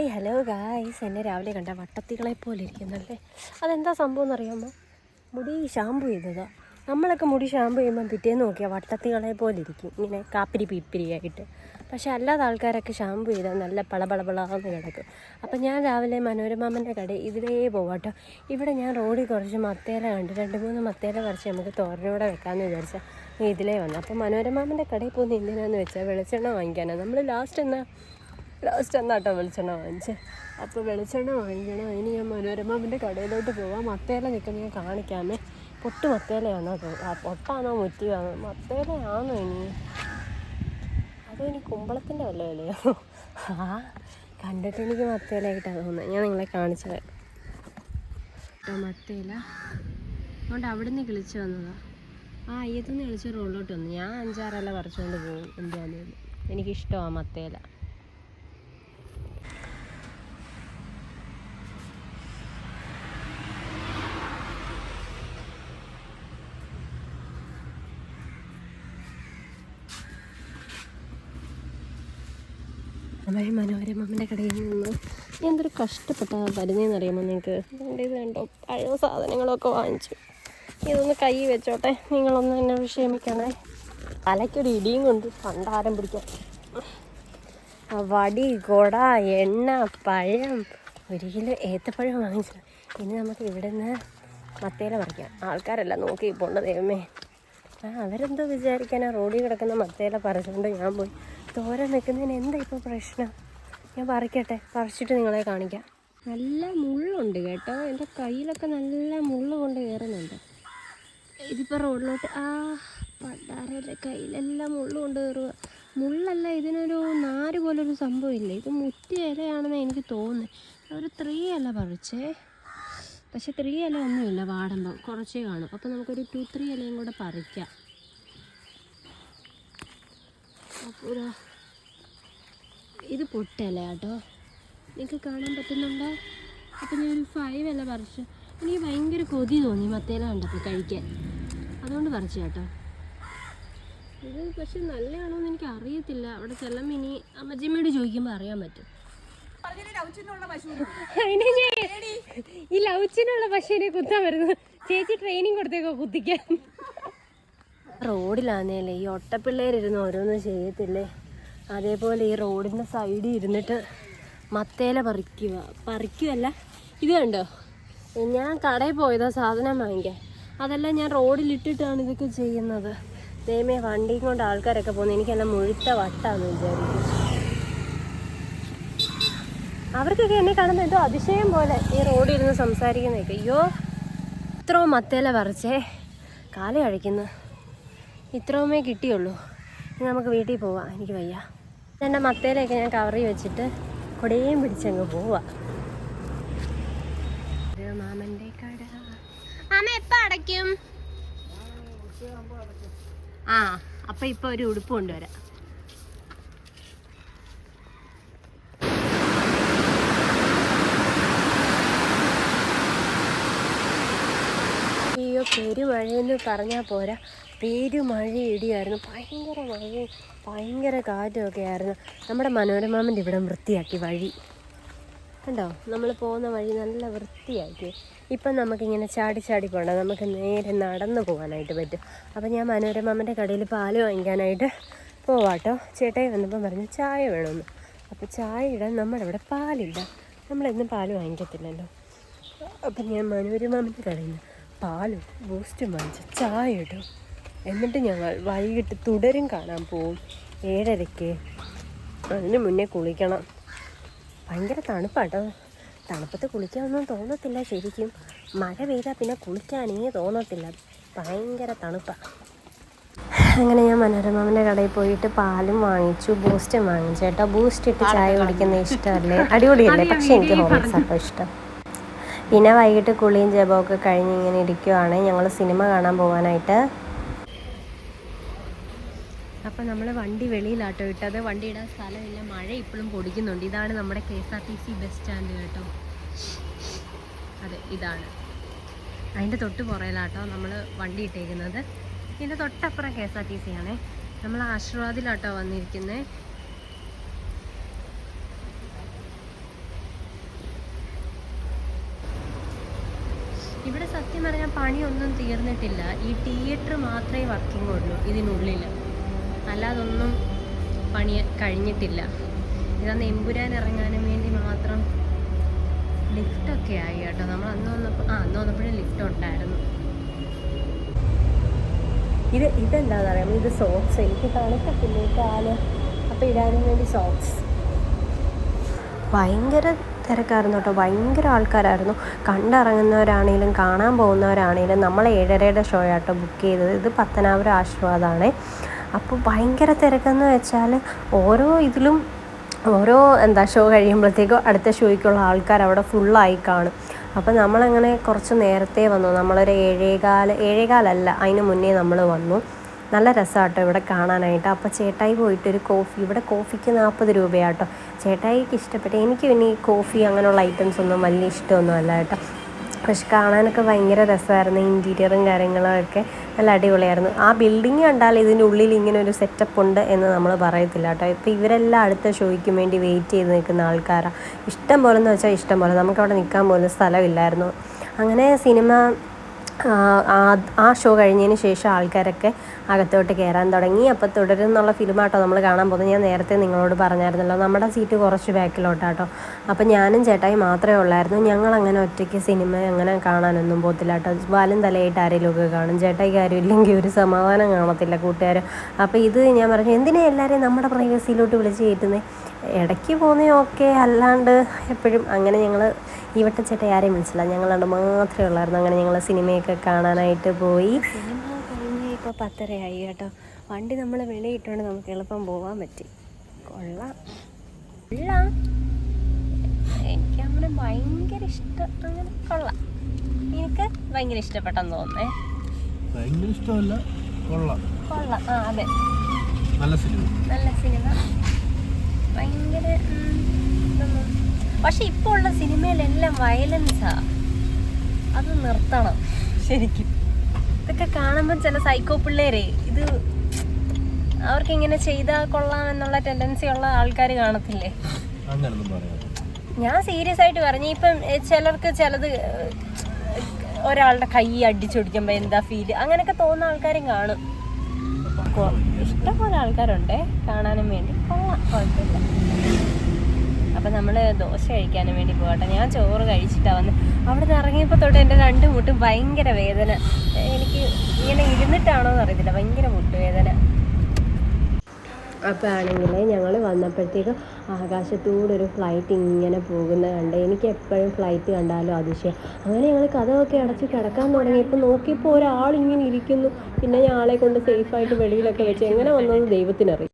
ഏയ് hello guys എന്നെ രാവിലെ കണ്ട വട്ടത്തികളെ പോലെ ഇരിക്കുന്നല്ലേ? അതെന്താ സംഭവം എന്നറിയാമോ? മുടി ഷാമ്പു ചെയ്തതാ. നമ്മളൊക്കെ മുടി ഷാമ്പു ചെയ്യുമ്പോൾ പിറ്റേന്ന് നോക്കിയാൽ വട്ടത്തികളെ പോലെ ഇരിക്കും. ഇങ്ങനെ കാപ്പിരി പീപ്പിരിയായിട്ട് പക്ഷേ അല്ലാതെ ആൾക്കാരൊക്കെ ഷാമ്പു ചെയ്താൽ നല്ല പളപളപളാന്ന് കിടക്കും. അപ്പം ഞാൻ രാവിലെ മനോരമാമന്റെ കട ഇതിലേ പോവാട്ടോ. ഇവിടെ ഞാൻ റോഡിൽ കുറച്ച് മത്തേല കണ്ട് രണ്ട് മൂന്ന് മത്തേല കുറച്ച് നമുക്ക് തോരനോടെ വെക്കാമെന്ന് വിചാരിച്ചാൽ ഇതിലേ വന്നു. അപ്പം മനോരമാമന്റെ കടയിൽ പോകുന്ന എന്തിനാന്ന് വെച്ചാൽ വെളിച്ചെണ്ണ വാങ്ങിക്കാനാണ് നമ്മൾ ലാസ്റ്റ് എന്നാ ലാസ്റ്റ് എന്നാട്ടോ വെളിച്ചെണ്ണ വാങ്ങിച്ചത് അപ്പോൾ വെളിച്ചെണ്ണ വാങ്ങിക്കണം. അതിന് ഞാൻ മനോരമാവിന്റെ കടയിലോട്ട് പോവാം. മത്തേല നിൽക്കുന്ന ഞാൻ കാണിക്കാമേ. പൊട്ട് മത്തേലയാണോ അത്? ആ പൊട്ടാണോ മുറ്റിയാണോ? മത്തേലയാണോ ഇനി? അതോ ഇനി കുമ്പളത്തിന്റെ വല്ല വിലയോ ആ കണ്ടിട്ട് എനിക്ക് മത്തേലയായിട്ടാണ് തോന്നുന്നത്. ഞാൻ നിങ്ങളെ കാണിച്ചത് കേട്ടോ മത്തേല അതുകൊണ്ട് അവിടെ നിന്ന് കിളിച്ച് വന്നതാ. ആ അയ്യത്തുനിന്ന് കിളിച്ച് റോഡിലോട്ട് വന്നു ഞാൻ അഞ്ചാറല്ല പറിച്ചുകൊണ്ട് പോകും. എന്താണെന്ന് എനിക്കിഷ്ടമാണ് മത്തേല നമ്മൾ മനോരമമ്മന്റെ കടയിൽ നിന്ന് ഞാൻ എന്തൊരു കഷ്ടപ്പെട്ട വരുന്നതെന്ന് അറിയാമോ നിങ്ങൾക്ക്? വേണ്ട ഇത് കണ്ടോ? പഴയ സാധനങ്ങളൊക്കെ വാങ്ങിച്ചു. ഇതൊന്ന് കൈ വെച്ചോട്ടെ. നിങ്ങളൊന്ന് എന്നെ ക്ഷമിക്കണേ തലയ്ക്കൊരു ഇടിയും കൊണ്ട് പണ്ടാരം പിടിക്കാം വടി കൊട എണ്ണ പഴം ഒരു കിലോ ഏത്തപ്പഴം വാങ്ങിച്ചു. ഇനി നമുക്ക് ഇവിടെ നിന്ന് മത്തേല പറിക്കാം. ആൾക്കാരല്ല നോക്കി പോണ്ട ദൈവമേ. ആ അവരെന്തോ വിചാരിക്കാനാ റോഡിൽ കിടക്കുന്ന മത്തേല പറിച്ചുകൊണ്ട് ഞാൻ പോയി. തോരൻ നിൽക്കുന്നതിന് എന്താ ഇപ്പോൾ പ്രശ്നം? ഞാൻ പറിക്കട്ടെ പറിച്ചിട്ട് നിങ്ങളെ കാണിക്കാം. നല്ല മുള്ളുണ്ട് കേട്ടോ. എന്റെ കയ്യിലൊക്കെ നല്ല മുള്ള് കൊണ്ട് കയറുന്നുണ്ട്. ഇതിപ്പോൾ റോഡിലോട്ട് ആ പണ്ടാരന്റെ കയ്യിലെല്ലാം മുള്ള് കൊണ്ട് കയറുക. മുള്ളല്ല ഇതിനൊരു നാര് പോലൊരു ഇല്ല ഇത് മുറ്റി ഇലയാണെന്ന് എനിക്ക് തോന്നുന്നത് ഒരു ത്രീ അല്ല പറിച്ചേ. പക്ഷേ ത്രീ ഇല ഒന്നുമില്ല വാടുമ്പോൾ. കുറച്ചേ കാണും. അപ്പോൾ നമുക്കൊരു ടു ത്രീ ഇലയും കൂടെ പറിക്കാം. അപ്പോൾ ഇതാ, പൊട്ടല കേട്ടോ? നിങ്ങൾക്ക് കാണാൻ പറ്റുന്നുണ്ടോ? അപ്പോൾ ഞാനൊരു ഫൈവ് അല്ല പറിച്ചു. എനിക്ക് ഭയങ്കര കൊതി തോന്നി മത്തേല കണ്ടപ്പോൾ കഴിക്കാൻ. അതുകൊണ്ട് പറിച്ചു കേട്ടോ. ഇത് പക്ഷെ നല്ലതാണോ എന്ന് എനിക്ക് അറിയത്തില്ല. അവിടെ ചെല്ലുമ്പോൾ ഇനി അമ്മച്ചിമ്മയോട് ചോദിക്കുമ്പോൾ അറിയാൻ പറ്റും. ഞാൻ ഈ ലൗച്ചിനുള്ള പശുവിനെ കുത്താൻ വരുന്നു ചേച്ചി ട്രെയിനിങ് കൊടുത്തേക്കോ കുത്തിക്കാൻ. റോഡിലാന്നേലേ ഈ ഒട്ടപ്പിള്ളേരിരുന്ന് ഓരോന്നും ചെയ്യത്തില്ലേ? അതേപോലെ ഈ റോഡിന്റെ സൈഡിൽ ഇരുന്നിട്ട് മത്തേല പറിക്കുക. പറിക്കുകയല്ല ഇത് കണ്ടോ? ഞാൻ കടയിൽ പോയതാ സാധനം വാങ്ങിക്കാൻ. അതെല്ലാം ഞാൻ റോഡിലിട്ടിട്ടാണ് ഇതൊക്കെ ചെയ്യുന്നത്. ദൈവമേ വണ്ടിയും കൊണ്ട് ആൾക്കാരൊക്കെ പോകുന്നത് എനിക്കെല്ലാം മുഴുത്ത വട്ടാന്ന് വിചാരിക്കും അവർക്കൊക്കെ എന്നെ കാണുമ്പോൾ എന്തോ അതിശയം പോലെ ഈ റോഡിൽ ഇരുന്ന് സംസാരിക്കുന്നതൊക്കെ. അയ്യോ ഇത്രയും മത്തേല പറിച്ചേ കാല കഴിക്കുന്നു. ഇത്രയുമേ കിട്ടിയുള്ളൂ. ഇനി നമുക്ക് വീട്ടിൽ പോവാം. എനിക്ക് വയ്യ. എന്റെ മത്തേലൊക്കെ ഞാൻ കവറി വെച്ചിട്ട് കൊടേയും പിടിച്ചങ്ങ് പോവാം. ഇത് മാമന്റെ കട. മാമ എപ്പോൾ അടയ്ക്കും? ആ അപ്പം ഇപ്പോൾ ഒരു ഉടുപ്പ് കൊണ്ടുവരാം. അയ്യോ പെരുമഴയെന്ന് പറഞ്ഞാൽ പോരാ. പെരുമഴ ഇടിയായിരുന്നു ഭയങ്കര മഴയും ഭയങ്കര കാറ്റുമൊക്കെ ആയിരുന്നു. നമ്മുടെ മനോരമാമന്റെ ഇവിടെ വൃത്തിയാക്കി വഴി. കണ്ടോ? നമ്മൾ പോകുന്ന വഴി നല്ല വൃത്തിയാക്കി. ഇപ്പം നമുക്കിങ്ങനെ ചാടി ചാടി പോകണ്ട നമുക്ക് നേരെ നടന്നു പോകാനായിട്ട് പറ്റും. അപ്പം ഞാൻ മനോരമാമന്റെ കടയിൽ പാൽ വാങ്ങിക്കാനായിട്ട് പോവാട്ടോ. ചേട്ടായി വന്നപ്പോൾ പറഞ്ഞു ചായ വേണമെന്ന് അപ്പോൾ ചായ ഇടാൻ നമ്മുടെ ഇവിടെ പാലില്ല. നമ്മളെന്നും പാൽ വാങ്ങിക്കത്തില്ലല്ലോ. അപ്പം ഞാൻ മനോരമാമന്റെ കടയിൽ നിന്ന് പാലും ബൂസ്റ്റും വാങ്ങിച്ച് ചായ ഇടും. എന്നിട്ട് ഞങ്ങൾ വൈകിട്ട് തുടരും കാണാൻ പോവും. ഏഴരയ്ക്ക്. അതിന് മുന്നേ കുളിക്കണം. ഭയങ്കര തണുപ്പാട്ടോ. തണുപ്പത്ത് കുളിക്കാനൊന്നും തോന്നത്തില്ല ശരിക്കും. മഴ പെയ്താൽ പിന്നെ കുളിക്കാനേ തോന്നത്തില്ല. ഭയങ്കര തണുപ്പാണ് അങ്ങനെ ഞാൻ മനോരമാവിന്റെ കടയിൽ പോയിട്ട് പാലും വാങ്ങിച്ചു ബൂസ്റ്റും വാങ്ങിച്ചു. കേട്ടോ ബൂസ്റ്റ് ഇട്ട് ചായ കുടിക്കുന്ന ഇഷ്ടമല്ലേ? അടിപൊളിയല്ലേ? പക്ഷേ എനിക്ക് ഹോർലിക്സ് അപ്പോൾ ഇഷ്ടം. പിന്നെ വൈകിട്ട് കുളിയും ജപമൊക്കെ കഴിഞ്ഞ് ഇങ്ങനെ ഇരിക്കുവാണ്. ഞങ്ങൾ സിനിമ കാണാൻ പോകാനായിട്ട് അപ്പം നമ്മൾ വണ്ടി വെളിയിലാട്ടോ ഇട്ടത്. വണ്ടി ഇടാൻ സ്ഥലമില്ല മഴ ഇപ്പോഴും പൊടിക്കുന്നുണ്ട്. ഇതാണ് നമ്മുടെ K S R T C bus stand കേട്ടോ. അതെ ഇതാണ്. അതിന്റെ തൊട്ട് പുറയിലാട്ടോ നമ്മൾ വണ്ടി ഇട്ടേക്കുന്നത്. ഇതിന്റെ തൊട്ടപ്പുറം K S R T C ആണേ. നമ്മൾ ആശീർവാദിലാട്ടോ വന്നിരിക്കുന്നത് സത്യം പറഞ്ഞാൽ പണിയൊന്നും തീർന്നിട്ടില്ല. ഈ തിയേറ്റർ മാത്രമേ വർക്കിംഗ് ഉള്ളൂ ഇതിനുള്ളിൽ അല്ലാതൊന്നും പണി കഴിഞ്ഞിട്ടില്ല. ഇതന്ന് എമ്പുരാൻ ഇറങ്ങാനും വേണ്ടി മാത്രം ലിഫ്റ്റൊക്കെ ആയി കേട്ടോ. നമ്മൾ അന്ന് വന്നപ്പോൾ ആ അന്ന് വന്നപ്പോഴും ലിഫ്റ്റ് ഉണ്ടായിരുന്നു. ഇത് ഇതെന്താണെന്ന് അറിയാമോ ഇത് സോക്സ് എനിക്ക് തണുക്കത്തില്ലേ കാൽ? അപ്പോൾ ഇടാനും വേണ്ടി സോക്സ് ഭയങ്കര തിരക്കായിരുന്നു കേട്ടോ. ഭയങ്കര ആൾക്കാരായിരുന്നു. കണ്ടിറങ്ങുന്നവരാണേലും കാണാൻ പോകുന്നവരാണേലും നമ്മൾ ഏഴരയുടെ ഷോ ആട്ടോ ബുക്ക് ചെയ്തത്. ഇത് പത്തനാപുര ആശ്രവാദാണ് അപ്പോൾ ഭയങ്കര തിരക്കെന്ന് വെച്ചാൽ ഓരോ ഇതിലും ഓരോ എന്താ ഷോ കഴിയുമ്പോഴത്തേക്കും അടുത്ത ഷോയ്ക്കുള്ള ആൾക്കാർ അവിടെ ഫുള്ളായി കാണും. അപ്പോൾ നമ്മളങ്ങനെ കുറച്ച് നേരത്തെ വന്നു. നമ്മളൊരു ഏഴേകാല ഏഴേകാലല്ല അതിന് മുന്നേ നമ്മൾ വന്നു. നല്ല രസമാട്ടോ ഇവിടെ കാണാനായിട്ട്. അപ്പോൾ ചേട്ടായി പോയിട്ടൊരു കോഫി ഇവിടെ കോഫിക്ക് നാൽപ്പത് രൂപയാട്ടോ. ചേട്ടായിക്ക് ഇഷ്ടപ്പെട്ട എനിക്ക് പിന്നെ ഈ കോഫി അങ്ങനെയുള്ള ഐറ്റംസ് ഒന്നും വലിയ ഇഷ്ടമൊന്നും അല്ല കേട്ടോ. പക്ഷെ കാണാനൊക്കെ ഭയങ്കര രസമായിരുന്നു ഇന്റീരിയറും കാര്യങ്ങളൊക്കെ നല്ല അടിപൊളിയായിരുന്നു. ആ ബിൽഡിങ് കണ്ടാൽ ഇതിന്റെ ഉള്ളിൽ ഇങ്ങനെ ഒരു സെറ്റപ്പ് ഉണ്ട് എന്ന് നമ്മൾ പറയത്തില്ല കേട്ടോ. ഇപ്പോൾ ഇവരെല്ലാം അടുത്ത ഷോയ്ക്ക് വേണ്ടി വെയിറ്റ് ചെയ്ത് നിൽക്കുന്ന ആൾക്കാരാണ് ഇഷ്ടം പോലെ എന്ന് വെച്ചാൽ ഇഷ്ടം പോലെ. നമുക്കവിടെ നിൽക്കാൻ പോലും സ്ഥലമില്ലായിരുന്നു. അങ്ങനെ സിനിമ ആ, ഷോ കഴിഞ്ഞതിന് ശേഷം ആൾക്കാരൊക്കെ അകത്തോട്ട് കയറാൻ തുടങ്ങി. അപ്പോൾ തുടരുന്നുള്ള ഫിലിമാട്ടോ നമ്മൾ കാണാൻ പോകുന്നത്. ഞാൻ നേരത്തെ നിങ്ങളോട് പറഞ്ഞായിരുന്നല്ലോ നമ്മുടെ സീറ്റ് കുറച്ച് ബാക്കിലോട്ടാട്ടോ. അപ്പോൾ ഞാനും ചേട്ടായി മാത്രമേ ഉള്ളായിരുന്നു. ഞങ്ങൾ അങ്ങനെ ഒറ്റയ്ക്ക് സിനിമ അങ്ങനെ കാണാനൊന്നും പോകത്തില്ല കേട്ടോ. വാലും തലയായിട്ട് ആരെങ്കിലുമൊക്കെ കാണും. ചേട്ടായി ആരും ഇല്ലെങ്കിൽ ഒരു സമാധാനം കാണത്തില്ല കൂട്ടുകാർ അപ്പോൾ ഇത് ഞാൻ പറഞ്ഞു എന്തിനാ എല്ലാവരെയും നമ്മുടെ പ്രൈവസിയിലോട്ട് വിളിച്ച് കയറ്റുന്നത് ഇടയ്ക്ക് പോകുന്നേ ഓക്കെ അല്ലാണ്ട് എപ്പോഴും. അങ്ങനെ ഞങ്ങൾ ഈ വട്ടച്ചേട്ട ചേട്ടായി ആരെയും വിളിച്ചില്ല. ഞങ്ങളാണ്ട് മാത്രമേ ഉള്ളായിരുന്നു. അങ്ങനെ ഞങ്ങൾ സിനിമയൊക്കെ കാണാനായിട്ട് പോയി. സിനിമ കഴിഞ്ഞ് ഇപ്പോൾ പത്തരയായി കേട്ടോ. വണ്ടി നമ്മൾ വെളിയിട്ടുകൊണ്ട് നമുക്ക് എളുപ്പം പോകാൻ പറ്റി. കൊള്ളാം. കൊള്ളാം. എനിക്ക് അങ്ങനെ ഭയങ്കര ഇഷ്ടം. അങ്ങനെ കൊള്ളാം. എനിക്ക് ഭയങ്കര ഇഷ്ടപ്പെട്ടെന്ന് തോന്നേ ഭയങ്കര ഇഷ്ടമല്ല. കൊള്ളാം. കൊള്ളാം. ആ അതെ. നല്ല സിനിമ. നല്ല സിനിമ. ഭയങ്കര ഇതൊന്നും പക്ഷെ ഇപ്പോൾ ഉള്ള സിനിമയിലെല്ലാം വയലൻസാ. അത് നിർത്തണം. ശരിക്കും. ഇതൊക്കെ കാണുമ്പോൾ ചില സൈക്കോ പിള്ളേരെ ഇത് അവർക്ക് ഇങ്ങനെ ചെയ്താൽ കൊള്ളാം എന്നുള്ള ടെൻഡൻസി ഉള്ള ആൾക്കാർ കാണത്തില്ലേ? ഞാൻ സീരിയസ് ആയിട്ട് പറഞ്ഞു. ഇപ്പം ചിലർക്ക് ചിലത് ഒരാളുടെ കൈ അടിച്ചൊടിക്കുമ്പോൾ എന്താ ഫീൽ അങ്ങനെയൊക്കെ തോന്നുന്ന ആൾക്കാരും കാണും. ഇഷ്ടം ഇഷ്ടംപോലെ ആൾക്കാരുണ്ടേ കാണാനും വേണ്ടി. കൊള്ളാം കുഴപ്പമില്ല. അപ്പം നമ്മൾ ദോശ കഴിക്കാനും വേണ്ടി പോകട്ടെ ഞാൻ ചോറ് കഴിച്ചിട്ടാണ് വന്ന്. അവിടെ നിന്ന് ഇറങ്ങിയപ്പോൾ തൊട്ട് എന്റെ രണ്ട് മുട്ടും ഭയങ്കര വേദന. എനിക്ക് ഇങ്ങനെ ഇരുന്നിട്ടാണോ എന്ന് അറിയത്തില്ല. ഭയങ്കര മുട്ടുവേദന. അപ്പോൾ ആണെങ്കിൽ ഞങ്ങൾ വന്നപ്പോഴത്തേക്കും ആകാശത്തൂടെ ഒരു ഫ്ലൈറ്റ് ഇങ്ങനെ പോകുന്ന കണ്ട് എനിക്ക് എപ്പോഴും ഫ്ലൈറ്റ് കണ്ടാലും അതിശയം. അങ്ങനെ ഞങ്ങൾ കഥമൊക്കെ അടച്ച് കിടക്കാൻ തുടങ്ങിയപ്പോൾ നോക്കിയപ്പോൾ ഒരാൾ ഇങ്ങനെ ഇരിക്കുന്നു. പിന്നെ ഞാൻ ആളെ കൊണ്ട് സേഫായിട്ട് വെളിയിലൊക്കെ വെച്ച് എങ്ങനെ വന്നത് ദൈവത്തിനറിയാം.